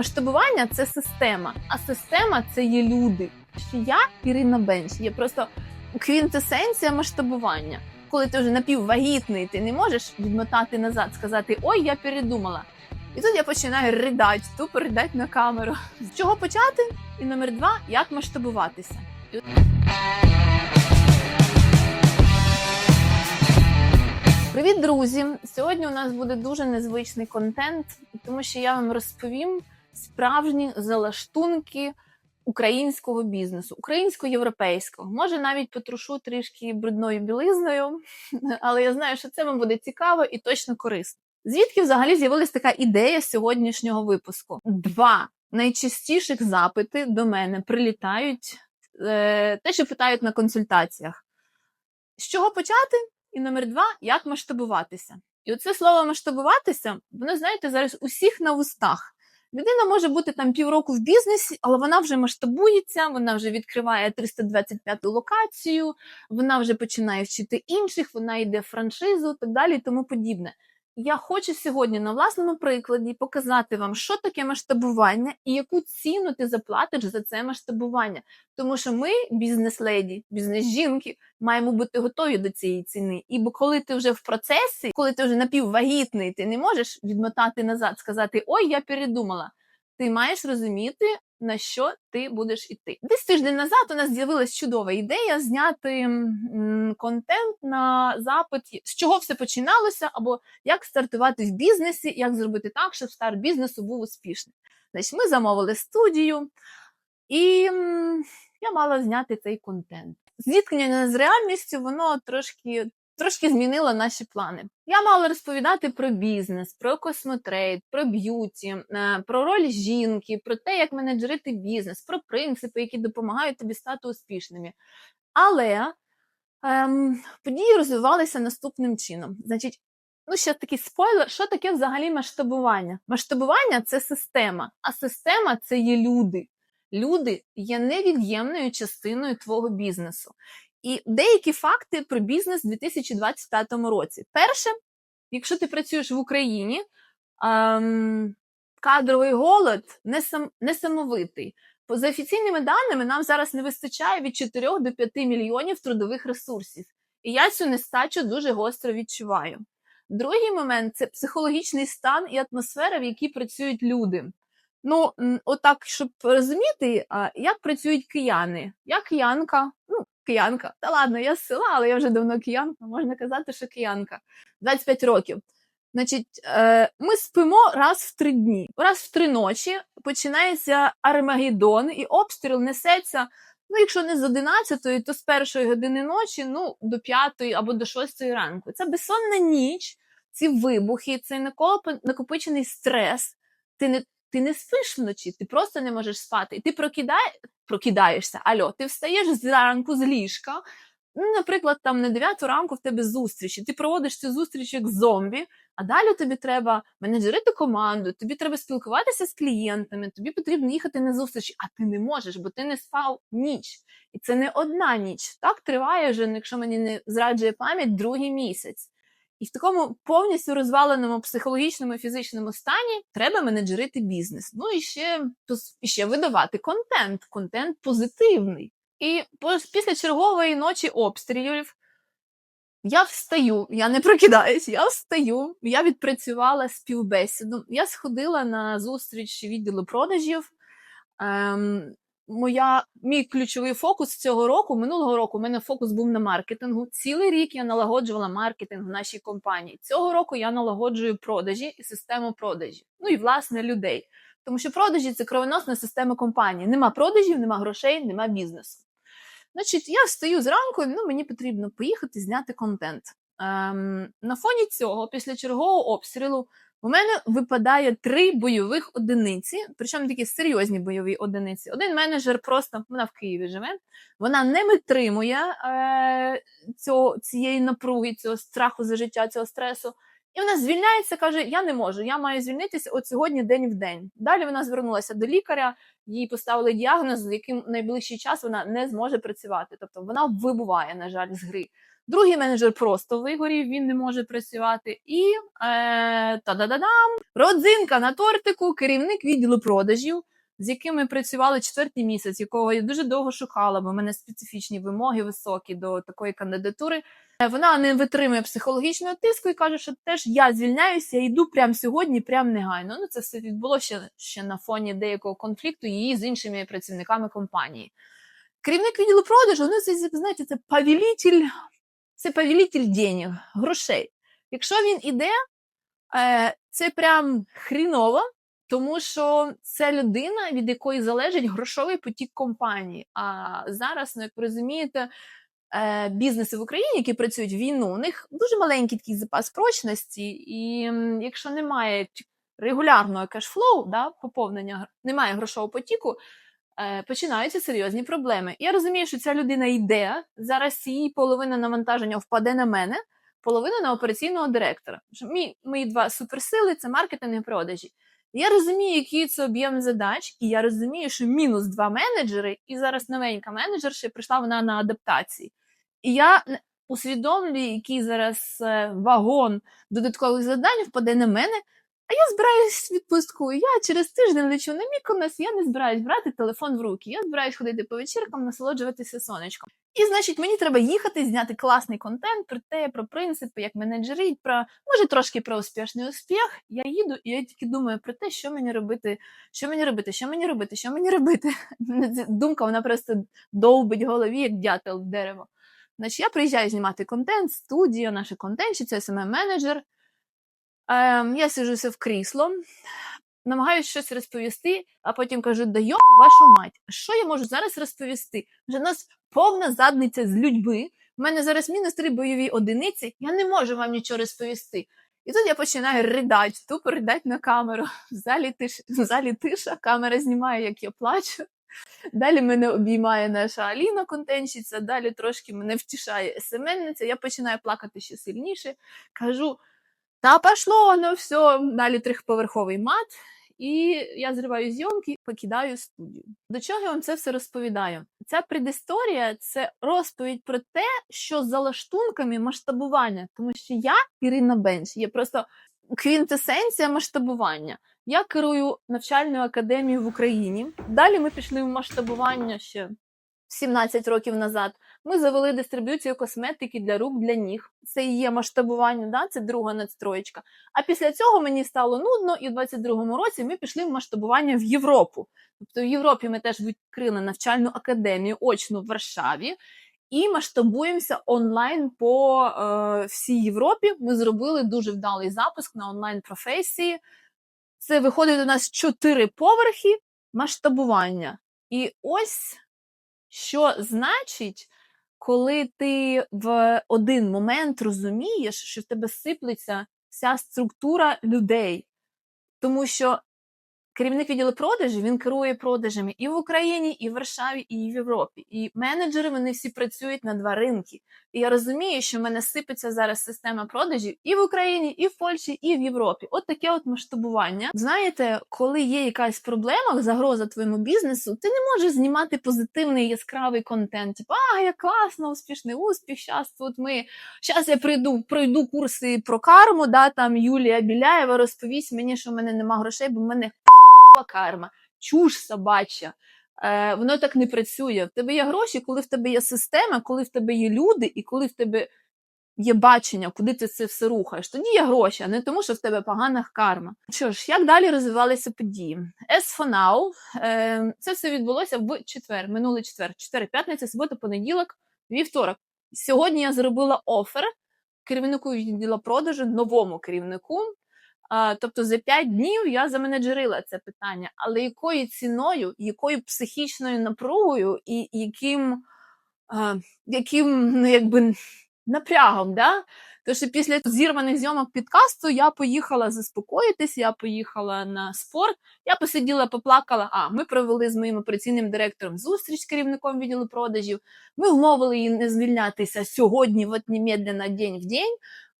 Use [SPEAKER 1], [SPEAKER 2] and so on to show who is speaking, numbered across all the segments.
[SPEAKER 1] Масштабування це система, а система це є люди. Що я Ірина Бенч, є просто квінтесенція масштабування. Коли ти вже напіввагітний, ти не можеш відмотати назад, сказати Ой, я передумала. І тут я починаю ридати, тупо ридати на камеру. З чого почати? І номер два як масштабуватися. Привіт, друзі! Сьогодні у нас буде дуже незвичний контент, тому що я вам розповім справжні залаштунки українського бізнесу, українсько-європейського. Може, навіть потрушу трішки брудною білизною, але я знаю, що це вам буде цікаво і точно корисно. Звідки взагалі з'явилась така ідея сьогоднішнього випуску? Два найчастіших запити до мене прилітають, е, те, що питають на консультаціях. З чого почати? І номер два як масштабуватися. І оце слово масштабуватися, воно, знаєте, зараз усіх на устах. Людина може бути там півроку в бізнесі, але вона вже масштабується, вона вже відкриває 325-ту локацію, вона вже починає вчити інших, вона йде в франшизу, так далі і тому подібне. Я хочу сьогодні на власному прикладі показати вам, що таке масштабування і яку ціну ти заплатиш за це масштабування. Тому що ми, бізнес-леді, бізнес-жінки, маємо бути готові до цієї ціни. І бо коли ти вже в процесі, коли ти вже напіввагітний, ти не можеш відмотати назад, сказати Ой, я передумала. Ти маєш розуміти, на що ти будеш іти. Десь тиждень назад у нас з'явилась чудова ідея зняти контент на запит, з чого все починалося, або як стартувати в бізнесі, як зробити так, щоб старт бізнесу був успішним. Значить, ми замовили студію, і я мала зняти цей контент. Зіткнення з реальністю, воно трошки. Трошки змінило наші плани. Я мала розповідати про бізнес, про космотрейд, про б'юті, е, про роль жінки, про те, як менеджерити бізнес, про принципи, які допомагають тобі стати успішними. Але ем, події розвивалися наступним чином. Значить, ну ще такий спойлер, що таке взагалі масштабування? Масштабування це система, а система це є люди. Люди є невід'ємною частиною твого бізнесу. І деякі факти про бізнес у 2025 році. Перше, якщо ти працюєш в Україні, ем, кадровий голод несам, несамовитий. По за офіційними даними, нам зараз не вистачає від 4 до 5 мільйонів трудових ресурсів. І я цю нестачу дуже гостро відчуваю. Другий момент це психологічний стан і атмосфера, в якій працюють люди. Ну, отак, щоб розуміти, як працюють кияни. Я киянка, ну, киянка. Та ладно, я з села, але я вже давно киянка, можна казати, що киянка. 25 років. Значить, е, ми спимо раз в три дні. Раз в три ночі починається Армагеддон, і обстріл несеться. Ну, якщо не з 11, то з першої години ночі, ну, до 5 або до 6 ранку. Це безсонна ніч, ці вибухи, цей накопичений стрес. Ти не ти не спиш вночі, ти просто не можеш спати. І ти прокидай, прокидаєшся. Альо, ти встаєш зранку з ліжка. Ну, наприклад, там на 9 ранку в тебе зустрічі. Ти проводиш цю зустріч як зомбі, а далі тобі треба менеджерити команду, тобі треба спілкуватися з клієнтами, тобі потрібно їхати на зустрічі, а ти не можеш, бо ти не спав ніч. І це не одна ніч. Так триває вже, якщо мені не зраджує пам'ять, другий місяць. І в такому повністю розваленому психологічному і фізичному стані треба менеджерити бізнес. Ну і ще, і ще видавати контент, контент позитивний. І після чергової ночі обстрілів я встаю, я не прокидаюсь, я встаю, я відпрацювала співбесіду. Я сходила на зустріч відділу продажів. Ем, моя, Мій ключовий фокус цього року, минулого року, у мене фокус був на маркетингу. Цілий рік я налагоджувала маркетинг в нашій компанії. Цього року я налагоджую продажі і систему продажів. Ну і власне людей. Тому що продажі це кровоносна система компанії. Нема продажів, нема грошей, нема бізнесу. Значить, я встаю зранку, ну мені потрібно поїхати зняти контент. Ем, На фоні цього, після чергового обстрілу, у мене випадає три бойових одиниці, причому такі серйозні бойові одиниці. Один менеджер просто вона в Києві живе, вона не витримує е, цього, цієї напруги, цього страху за життя, цього стресу. І вона звільняється, каже: Я не можу, я маю звільнитися от сьогодні день в день. Далі вона звернулася до лікаря, їй поставили діагноз, з яким найближчий час вона не зможе працювати. Тобто вона вибуває, на жаль, з гри. Другий менеджер просто вигорів, він не може працювати. І е, та-да-да-дам! Родзинка на тортику, керівник відділу продажів, з яким ми працювали четвертий місяць, якого я дуже довго шукала, бо в мене специфічні вимоги високі до такої кандидатури. Е, Вона не витримує психологічного тиску і каже, що теж я звільняюся, я йду прямо сьогодні, прямо негайно. Ну, це все відбулося ще, ще на фоні деякого конфлікту її з іншими працівниками компанії. Керівник відділу продажу, ну це знаєте, це повелитель, це повелитель денег, грошей. Якщо він іде, е, це прям хріново, тому що це людина, від якої залежить грошовий потік компанії. А зараз, ну як ви розумієте, е, бізнеси в Україні, які працюють в війну, у них дуже маленький такий запас прочності, і якщо немає регулярного кешфлоу, да, поповнення, немає грошового потіку, починаються серйозні проблеми. Я розумію, що ця людина йде, зараз її половина навантаження впаде на мене, половина на операційного директора. Мій, мої два суперсили це маркетинг і продажі. Я розумію, який це об'єм задач, і я розумію, що мінус два менеджери, і зараз новенька менеджерша прийшла вона на адаптації. І я усвідомлюю, який зараз е, вагон додаткових завдань впаде на мене. А я збираюсь відпустку. Я через тиждень лечу на Міконос, я не збираюсь брати телефон в руки. Я збираюсь ходити по вечіркам, насолоджуватися сонечком. І значить, мені треба їхати, зняти класний контент про те, про принципи, як менеджерить, про може трошки про успішний успіх. Я їду, і я тільки думаю про те, що мені робити, що мені робити, що мені робити, що мені робити. Думка вона просто довбить голові, як дятел в дерево. Значить, я приїжджаю знімати контент, студія, наша контентщиця, SMM-менеджер. Ем, я сиджуся в крісло, намагаюся щось розповісти, а потім кажу: да йоп, вашу мать, що я можу зараз розповісти? Вже в нас повна задниця з людьми. У мене зараз мінус три бойові одиниці, я не можу вам нічого розповісти. І тут я починаю ридати, тупо ридати на камеру. В залі, тиш... в залі тиша, камера знімає, як я плачу. Далі мене обіймає наша Аліна контентщиця, далі трошки мене втішає СМНниця, я починаю плакати ще сильніше. Кажу: та пошло, ну все, далі трьохповерховий мат. І я зриваю зйомки, покидаю студію. До чого я вам це все розповідаю? Ця предісторія це розповідь про те, що за лаштунками масштабування, тому що я, Ірина Бенч, є просто квінтесенція масштабування. Я керую навчальною академією в Україні. Далі ми пішли в масштабування ще 17 років назад. Ми завели дистриб'юцію косметики для рук, для ніг. Це і є масштабування, да? це друга надстроєчка. А після цього мені стало нудно, і в 22-му році ми пішли в масштабування в Європу. Тобто в Європі ми теж відкрили навчальну академію очну в Варшаві. І масштабуємося онлайн по е, всій Європі. Ми зробили дуже вдалий запуск на онлайн професії. Це виходить у нас чотири поверхи масштабування. І ось що значить, коли ти в один момент розумієш, що в тебе сиплеться вся структура людей. Тому що керівник відділу продажів він керує продажами і в Україні, і в Варшаві, і в Європі. І менеджери вони всі працюють на два ринки. І я розумію, що в мене сипеться зараз система продажів і в Україні, і в Польщі, і в Європі. От таке от масштабування. Знаєте, коли є якась проблема, загроза твоєму бізнесу, ти не можеш знімати позитивний яскравий контент. Типу, а як класно, успішний успіх. Щас тут ми щас я прийду, пройду курси про карму. Да, там Юлія Біляєва розповість мені, що в мене нема грошей, бо в мене карма, чуш собача. Е, воно так не працює. В тебе є гроші, коли в тебе є система, коли в тебе є люди, і коли в тебе є бачення, куди ти це все рухаєш. Тоді є гроші, а не тому, що в тебе погана карма. Що ж, як далі розвивалися події? As for now, е, це все відбулося в четвер, минулий четвер, четвер, п'ятниця, субота, понеділок, вівторок. Сьогодні я зробила офер керівнику відділу продажу, новому керівнику. Тобто за 5 днів я заменеджерила це питання, але якою ціною, якою психічною напругою і яким, яким ну, якби, напрягом, да? Тому що після зірваних зйомок підкасту я поїхала заспокоїтись, я поїхала на спорт, я посиділа, поплакала. А ми провели з моїм операційним директором зустріч з керівником відділу продажів. Ми вмовили її не звільнятися сьогодні, от немедленно, день в день.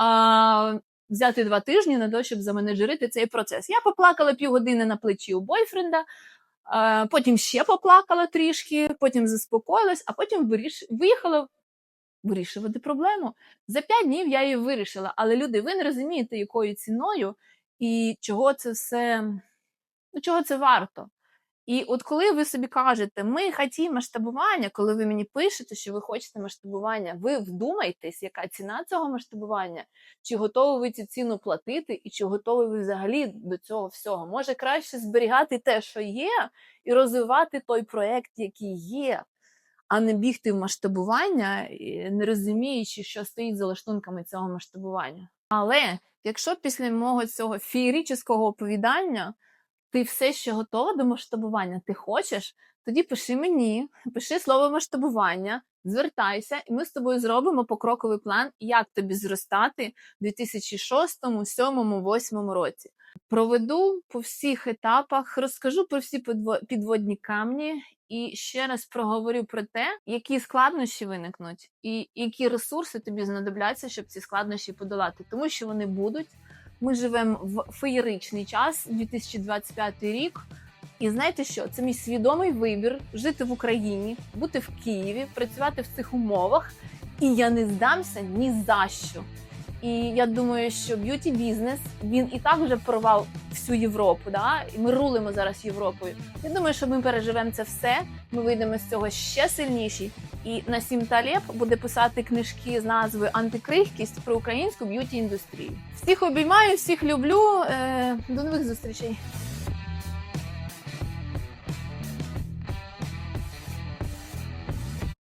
[SPEAKER 1] А, взяти два тижні на те, щоб заменеджерити цей процес. Я поплакала півгодини на плечі у бойфренда, потім ще поплакала трішки, потім заспокоїлась, а потім виріш... виїхала вирішувати проблему. За 5 днів я її вирішила. Але люди, ви не розумієте, якою ціною і чого це все, ну чого це варто. І от коли ви собі кажете, ми хотімо масштабування, коли ви мені пишете, що ви хочете масштабування, ви вдумайтесь, яка ціна цього масштабування, чи готові ви цю ціну платити, і чи готові ви взагалі до цього всього. Може краще зберігати те, що є, і розвивати той проект, який є, а не бігти в масштабування, не розуміючи, що стоїть за лаштунками цього масштабування. Але якщо після мого цього феєричного оповідання ти все ще готова до масштабування, ти хочеш, тоді пиши мені, пиши слово масштабування, звертайся, і ми з тобою зробимо покроковий план, як тобі зростати в 2006, 2007, 2008 році. Проведу по всіх етапах, розкажу про всі підво- підводні камні і ще раз проговорю про те, які складнощі виникнуть, і які ресурси тобі знадобляться, щоб ці складнощі подолати, тому що вони будуть. Ми живемо в феєричний час, 2025 рік. І знаєте що? Це мій свідомий вибір жити в Україні, бути в Києві, працювати в цих умовах. І я не здамся ні за що. І я думаю, що б'юті бізнес він і так вже порвав всю Європу. Да? І ми рулимо зараз Європою. Я думаю, що ми переживемо це все. Ми вийдемо з цього ще сильніші. І Насім Талєб буде писати книжки з назвою Антикрихкість про українську б'юті індустрію. Всіх обіймаю, всіх люблю. Е, До нових зустрічей.